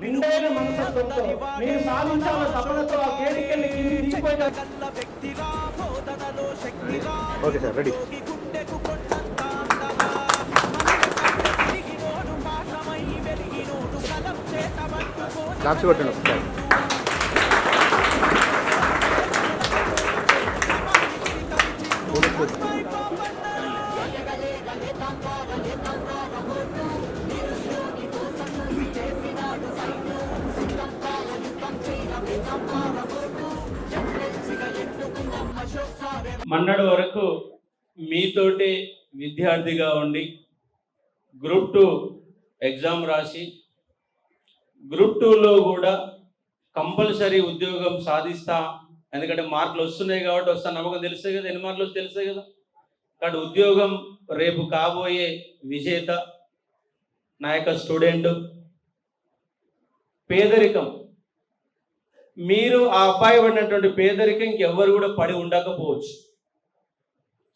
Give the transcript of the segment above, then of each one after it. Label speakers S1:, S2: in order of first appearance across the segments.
S1: నిండైన మనస్తత్వంతో నేను సాధించాల తపనతో ఆ కేడికెళ్ళి కింది దిగిపోయిన
S2: ఓకే సార్ రెడీ.
S3: యోగి గుండెకు కొండంత
S4: మన్నడు వరకు మీతోటి విద్యార్థిగా ఉండి గ్రూప్ టూ ఎగ్జామ్ రాసి గ్రూప్ టూలో కూడా కంపల్సరీ ఉద్యోగం సాధిస్తా. ఎందుకంటే మార్కులు వస్తున్నాయి కాబట్టి వస్తా నమ్మకం తెలుస్తాయి కదా ఎన్ని మార్కులు వస్తే తెలుస్తాయి కదా. కాబట్టి ఉద్యోగం రేపు కాబోయే విజేత నా యొక్క స్టూడెంట్ పేదరికం. మీరు ఆ అబ్బాయి పడినటువంటి పేదరికం ఇంకెవ్వరు కూడా పడి ఉండకపోవచ్చు.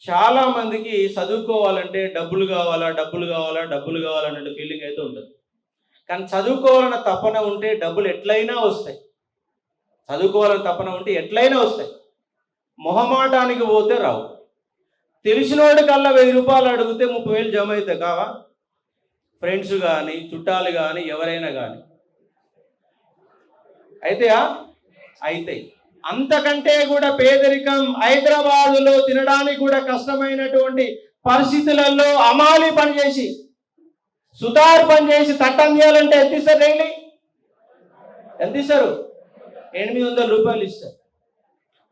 S4: చాలా మందికి చదువుకోవాలంటే డబ్బులు కావాలా డబ్బులు కావాలా డబ్బులు కావాలనే ఫీలింగ్ అయితే ఉంటుంది. కానీ చదువుకోవాలన్న తపన ఉంటే డబ్బులు ఎట్లయినా వస్తాయి. చదువుకోవాలని తపన ఉంటే ఎట్లయినా వస్తాయి. మొహమాటానికి పోతే రావు. తెలిసినోడి కల్లా వెయ్యి రూపాయలు అడిగితే ముప్పై వేలు జమ అవుతాయి కావా? ఫ్రెండ్స్ కానీ చుట్టాలు కానీ ఎవరైనా కానీ అయితే అయితే అంతకంటే కూడా పేదరికం హైదరాబాదులో తినడానికి కూడా కష్టమైనటువంటి పరిస్థితులలో అమాలి పని చేసి సుతారు పని చేసి తట్టం చేయాలంటే ఎంత ఇస్తారు డైలీ ఎంత ఇస్తారు? ఎనిమిది వందల రూపాయలు ఇస్తారు.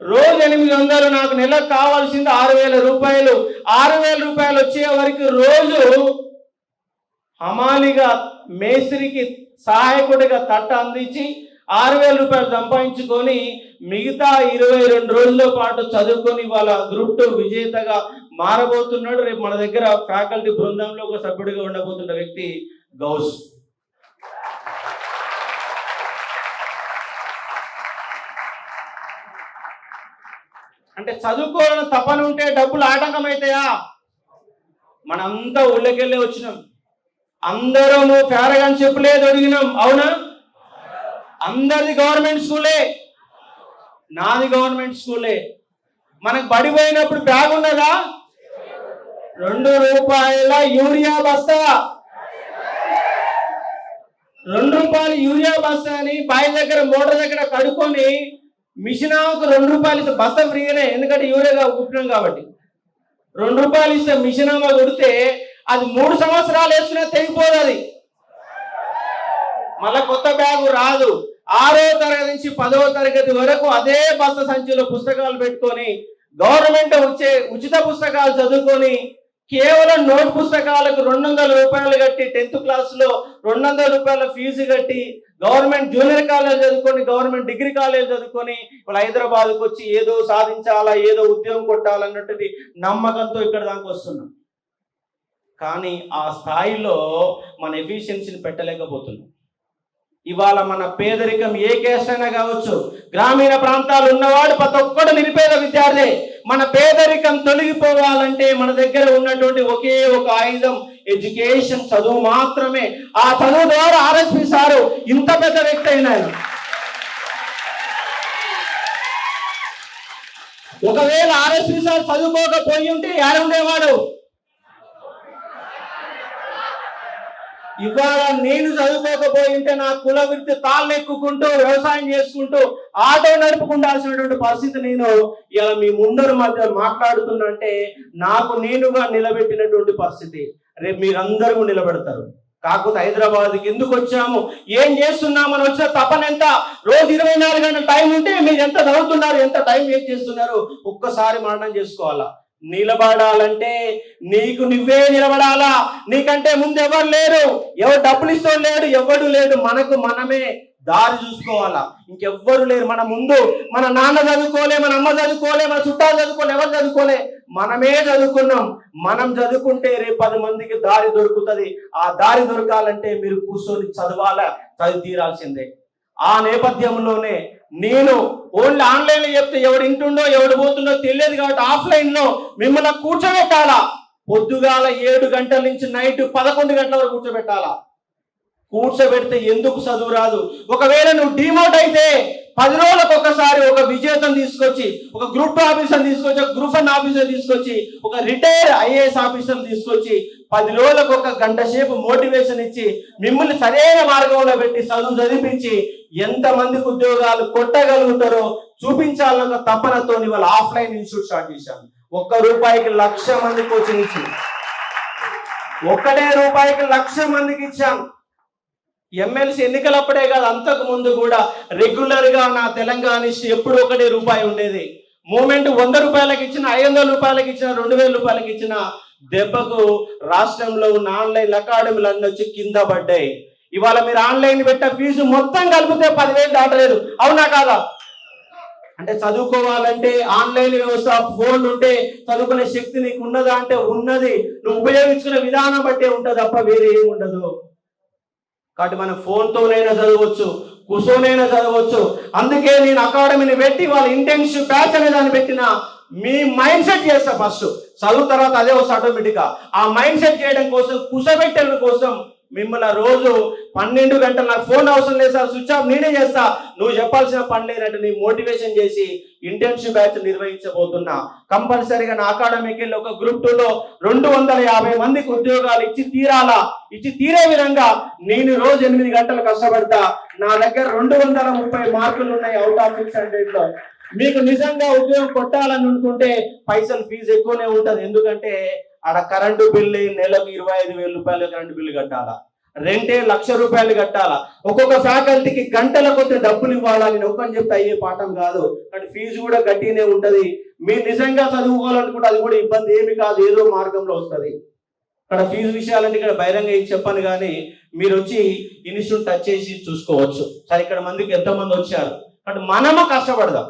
S4: రోజు ఎనిమిది వందలు నాకు నెలకు కావాల్సింది ఆరు వేల రూపాయలు. ఆరు వేల రూపాయలు వచ్చే వరకు రోజు హమాలిగా మేస్త్రికి సహాయకుడిగా తట్ట అందించి ఆరు వేల రూపాయలు సంపాదించుకొని మిగతా ఇరవై రెండు రోజుల పాటు చదువుకొని వాళ్ళ గ్రూప్ టూ విజేతగా మారబోతున్నాడు. రేపు మన దగ్గర ఫ్యాకల్టీ బృందంలో ఒక సభ్యుడిగా ఉండబోతున్న వ్యక్తి గౌస్. అంటే చదువుకోవాలని తపన ఉంటే డబ్బులు ఆటంకం అవుతాయా మనంతా ఊళ్ళకెళ్ళి వచ్చినాం. అందరము ఫారగాన్ చెప్పులే దొరికినాం అవునా? అందరిది గవర్నమెంట్ స్కూలే నాది గవర్నమెంట్ స్కూలే మనకు పడిపోయినప్పుడు బ్యాగ్ ఉన్నదా? రెండు రూపాయల యూరియా బస్తా. రెండు రూపాయలు యూరియా బస్తా అని బావి దగ్గర మోటార్ దగ్గర కడుక్కొని మిషన్ ఆవుకు రెండు రూపాయలు ఇస్తే బస్తా ఫ్రీగానే ఎందుకంటే యూరియా కుట్టినాం కాబట్టి. రెండు రూపాయలు ఇస్తే మిషన్ ఆమె కొడితే అది మూడు సంవత్సరాలు వేసుకున్నా తెగిపోదు అది. మళ్ళా కొత్త బ్యాగు రాదు. ఆరో తరగతి నుంచి పదవ తరగతి వరకు అదే బస్త సంచిలో పుస్తకాలు పెట్టుకొని గవర్నమెంట్ వచ్చే ఉచిత పుస్తకాలు చదువుకొని కేవలం నోట్ పుస్తకాలకు రెండు వందల రూపాయలు కట్టి టెన్త్ క్లాస్లో రెండు వందల రూపాయల ఫీజు కట్టి గవర్నమెంట్ జూనియర్ కాలేజ్ చదువుకొని గవర్నమెంట్ డిగ్రీ కాలేజ్ చదువుకొని ఇప్పుడు హైదరాబాద్కు వచ్చి ఏదో సాధించాలా ఏదో ఉద్యోగం కొట్టాలన్నట్టుది నమ్మకంతో ఇక్కడ దాకా వస్తున్నాం. కానీ ఆ స్థాయిలో మన ఎఫిషియన్సీని పెట్టలేకపోతున్నాం. ఇవాళ మన పేదరికం ఏ కేసైనా అయినా కావచ్చు గ్రామీణ ప్రాంతాలు ఉన్నవాడు ప్రతి ఒక్కడు నిరుపేద విద్యార్థి. మన పేదరికం తొలగిపోవాలంటే మన దగ్గర ఉన్నటువంటి ఒకే ఒక ఆయుధం ఎడ్యుకేషన్ చదువు మాత్రమే. ఆ చదువు ద్వారా ఆర్ఎస్పి సారు ఇంత పెద్ద వ్యక్తి అయినా ఒకవేళ ఆర్ఎస్పి సార్ చదువుకోకపోయి ఉంటే ఉండేవాడు? ఇవాళ నేను చదువుకోకపోయింటే నా కుల వృత్తి తాళ్ళు ఎక్కుకుంటూ వ్యవసాయం చేసుకుంటూ ఆటో నడుపుకుండాల్సినటువంటి పరిస్థితి నేను ఇలా మీ ముందరు మధ్య మాట్లాడుతున్నంటే నాకు నేనుగా నిలబెట్టినటువంటి పరిస్థితి. రేపు మీరందరూ నిలబెడతారు. కాకపోతే హైదరాబాద్కి ఎందుకు వచ్చాము? ఏం చేస్తున్నామని వచ్చిన తపన ఎంత? రోజు ఇరవై నాలుగు గంటల టైం ఉంటే మీరు ఎంత చదువుతున్నారు ఎంత టైం వేస్ట్ చేస్తున్నారు? ఒక్కసారి మరణం చేసుకోవాలా? నిలబడాలంటే నీకు నువ్వే నిలబడాలా? నీకంటే ముందు ఎవరు లేరు? ఎవరు డబ్బులు ఇష్టం లేడు ఎవడు లేడు. మనకు మనమే దారి చూసుకోవాలా? ఇంకెవ్వరు లేరు మన ముందు. మన నాన్న చదువుకోలే మన అమ్మ చదువుకోలే మన చుట్టాలు చదువుకోలే ఎవరు చదువుకోలే? మనమే చదువుకున్నాం. మనం చదువుకుంటే రేపు పది మందికి దారి దొరుకుతుంది. ఆ దారి దొరకాలంటే మీరు కూర్చొని చదవాలా? చదివి తీరాల్సిందే. ఆ నేపథ్యంలోనే నేను ఓన్లీ ఆన్లైన్లో చెప్తే ఎవడు ఇంటుండో ఎవడు పోతుండో తెలియదు కాబట్టి ఆఫ్లైన్లో మిమ్మల్ని కూర్చోబెట్టాలా? పొద్దుగాల ఏడు గంటల నుంచి నైట్ పదకొండు గంటల వరకు కూర్చోబెట్టాలా? కూర్చోబెడితే ఎందుకు చదువు రాదు? ఒకవేళ నువ్వు డిమోట్ అయితే పది రోజులకు ఒకసారి ఒక విజేతను తీసుకొచ్చి ఒక గ్రూప్ ఆఫీసర్ తీసుకొచ్చి ఒక గ్రూప్ అండ్ ఆఫీసర్ తీసుకొచ్చి ఒక రిటైర్ ఐఏఎస్ ఆఫీసర్ తీసుకొచ్చి పది రోజులకు ఒక గంట సేపు మోటివేషన్ ఇచ్చి మిమ్మల్ని సరైన మార్గంలో పెట్టి చదువు చదివించి ఎంతమందికి ఉద్యోగాలు కొట్టగలుగుతారో చూపించాలన్న తపనతో వాళ్ళు ఆఫ్లైన్ ఇన్స్టిట్యూట్ స్టార్ట్ చేశాను ఒక్క రూపాయికి లక్ష మంది కోచింగ్ ఇచ్చి ఒక్కటే రూపాయికి లక్ష మందికి ఇచ్చాను ఎమ్మెల్సీ ఎన్నికలప్పుడే కాదు అంతకు ముందు కూడా రెగ్యులర్గా నా తెలంగాణ ఎప్పుడు ఒకటే రూపాయి ఉండేది. మూమెంట్ వంద రూపాయలకి ఇచ్చిన ఐదు వందల రూపాయలకు ఇచ్చిన రెండు వేల రూపాయలకి ఇచ్చిన దెబ్బకు రాష్ట్రంలో ఉన్న ఆన్లైన్ అకాడమీలు అన్నీ వచ్చి కింద పడ్డాయి. ఇవాళ మీరు ఆన్లైన్ పెట్ట ఫీజు మొత్తం కలిపితే పదివేలు దాటలేదు. అవునా కాదా? అంటే చదువుకోవాలంటే ఆన్లైన్ వ్యవస్థ ఫోన్ ఉంటే చదువుకునే శక్తి నీకు ఉన్నదా అంటే ఉన్నది. నువ్వు ఉపయోగించుకునే విధానం బట్టే ఉంటుంది తప్ప వేరే ఏమి ఉండదు. కాబట్టి మనం ఫోన్తోనైనా చదవచ్చు కూర్చోనైనా చదవచ్చు. అందుకే నేను అకాడమీని పెట్టి వాళ్ళ ఇంటెన్షిప్ బ్యాచ్ అనే దాన్ని పెట్టిన. మీ మైండ్ సెట్ చేస్తా ఫస్ట్. చదువు తర్వాత అదే వస్తుంది ఆటోమేటిక్గా. ఆ మైండ్ సెట్ చేయడం కోసం కుసబెట్టడం కోసం మిమ్మల్ని రోజు పన్నెండు గంటలు నాకు ఫోన్ అవసరం లేదు సార్ స్విచ్ ఆఫ్ నేనే చేస్తా. నువ్వు చెప్పాల్సిన పని లేనట్టు నీ మోటివేషన్ చేసి ఇంటర్న్షిప్ బ్యాచ్ నిర్వహించబోతున్నా. కంపల్సరీగా నా అకాడమీకి ఒక గ్రూప్ టూలో రెండు వందల యాభై మందికి ఉద్యోగాలు ఇచ్చి తీరాలా? ఇచ్చి తీరే విధంగా నేను రోజు ఎనిమిది గంటలు కష్టపడతా. నా దగ్గర రెండు వందల ముప్పై మార్కులు ఉన్నాయి అవుట్ ఆఫ్ సిక్స్ హండ్రెడ్లో. మీకు నిజంగా ఉద్యోగం కొట్టాలని అనుకుంటే పైసలు ఫీజు ఎక్కువనే ఉంటుంది. ఎందుకంటే ఆడ కరెంటు బిల్లు నెలకు ఇరవై ఐదు వేల రూపాయలు కరెంటు బిల్లు కట్టాలా? రెంటే లక్ష రూపాయలు కట్టాలా? ఒక్కొక్క ఫ్యాకల్టీకి గంటల కొద్ది డబ్బులు ఇవ్వాలా? నేను ఒక్కని చెప్తే అయ్యే పాఠం కాదు. కానీ ఫీజు కూడా గట్టినే ఉంటుంది. మీరు నిజంగా చదువుకోవాలనుకుంటే అది కూడా ఇబ్బంది ఏమి కాదు. ఏదో మార్గంలో వస్తుంది. ఇక్కడ ఫీజు విషయాలంటే ఇక్కడ బహిరంగ ఏం చెప్పను కానీ మీరు వచ్చి ఇన్స్టిట్యూట్ టచ్ చేసి చూసుకోవచ్చు. సరే ఇక్కడ మందికి ఎంతమంది వచ్చారు. కాబట్టి మనము కష్టపడదాం.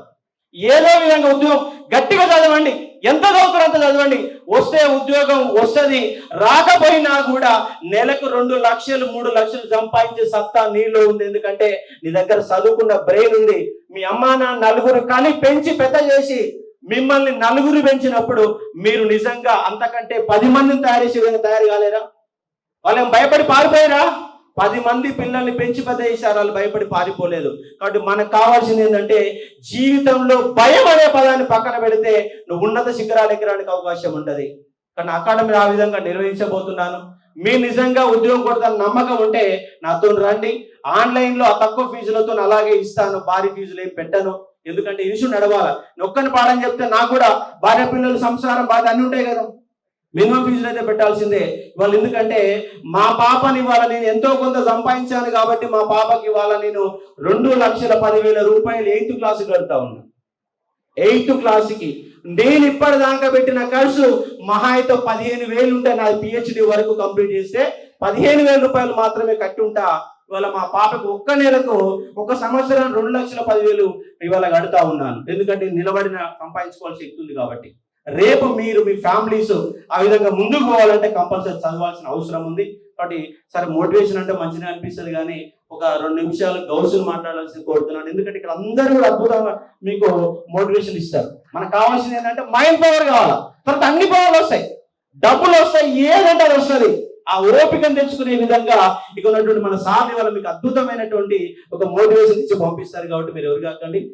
S4: ఏదో విధంగా ఉద్యోగం గట్టిగా చదవండి. ఎంత చదువుతారు అంత చదవండి. వస్తే ఉద్యోగం వస్తుంది. రాకపోయినా కూడా నెలకు రెండు లక్షలు మూడు లక్షలు సంపాదించే సత్తా నీలో ఉంది. ఎందుకంటే నీ దగ్గర చదువుకున్న బ్రెయిన్ ఉంది. మీ అమ్మా నలుగురు కానీ పెంచి పెద్ద చేసి మిమ్మల్ని నలుగురు పెంచినప్పుడు మీరు నిజంగా అంతకంటే పది మందిని తయారు చేసే విధంగా తయారు కాలేరా? వాళ్ళేం భయపడి పారిపోయారా? పది మంది పిల్లల్ని పెంచి పెద్ద చేశారు వాళ్ళు భయపడి పారిపోలేదు. కాబట్టి మనకు కావాల్సింది ఏంటంటే జీవితంలో భయం అనే పదాన్ని పక్కన పెడితే నువ్వు ఉన్నత శిఖరాలు ఎక్కడానికి అవకాశం ఉంటుంది కానీ అకాడమీ ఆ విధంగా నిర్వహించబోతున్నాను. మీ నిజంగా ఉద్యోగం కొడతాను నమ్మకం ఉంటే నాతో రండి. ఆన్లైన్లో ఆ తక్కువ ఫీజులతో అలాగే ఇస్తాను. భారీ ఫీజులు ఏం పెట్టను. ఎందుకంటే ఇన్స్టిట్యూట్ నడవాలి. నొక్కని పాడని చెప్తే నాకు కూడా భార్య పిల్లలు సంసారం బాధ అన్ని ఉంటాయి కదా. మినిమం ఫీజులు అయితే పెట్టాల్సిందే. వాళ్ళు ఎందుకంటే మా పాపని ఇవాళ నేను ఎంతో కొంత సంపాదించాను కాబట్టి మా పాపకి ఇవాళ నేను రెండు లక్షల పదివేల రూపాయలు ఎయిత్ క్లాస్ కడతా ఉన్నా. ఎయిత్ క్లాస్కి. నేను ఇప్పటిదాకా పెట్టిన ఖర్చు మహా అయితే పదిహేను వేలు ఉంటే నా పిహెచ్డి వరకు కంప్లీట్ చేస్తే పదిహేను వేల రూపాయలు మాత్రమే కట్టి ఉంటా. ఇవాళ మా పాపకు ఒక్క నెలకు ఒక సంవత్సరం రెండు లక్షల పదివేలు ఇవాళ కడతా ఉన్నాను. ఎందుకంటే నిలబడిన సంపాదించుకోవాల్సి ఎక్కువ ఉంది కాబట్టి. రేపు మీరు మీ ఫ్యామిలీస్ ఆ విధంగా ముందుకు పోవాలంటే కంపల్సరీ చదవాల్సిన అవసరం ఉంది. కాబట్టి సరే మోటివేషన్ అంటే మంచిగా అనిపిస్తుంది కానీ ఒక రెండు నిమిషాలు గౌసులు మాట్లాడాల్సి కోరుతున్నాను. ఎందుకంటే ఇక్కడ అందరూ కూడా అద్భుతంగా మీకు మోటివేషన్ ఇస్తారు. మనకు కావాల్సింది ఏంటంటే మైండ్ పవర్ కావాలా. తర్వాత అన్ని పవర్లు వస్తాయి. డబ్బులు వస్తాయి ఏదంటే అది వస్తుంది. ఆ ఓపికను తెచ్చుకునే విధంగా ఇక ఉన్నటువంటి మన సాధి వల్ల మీకు అద్భుతమైనటువంటి ఒక మోటివేషన్ ఇచ్చి పంపిస్తారు కాబట్టి మీరు ఎవరు కాకండి.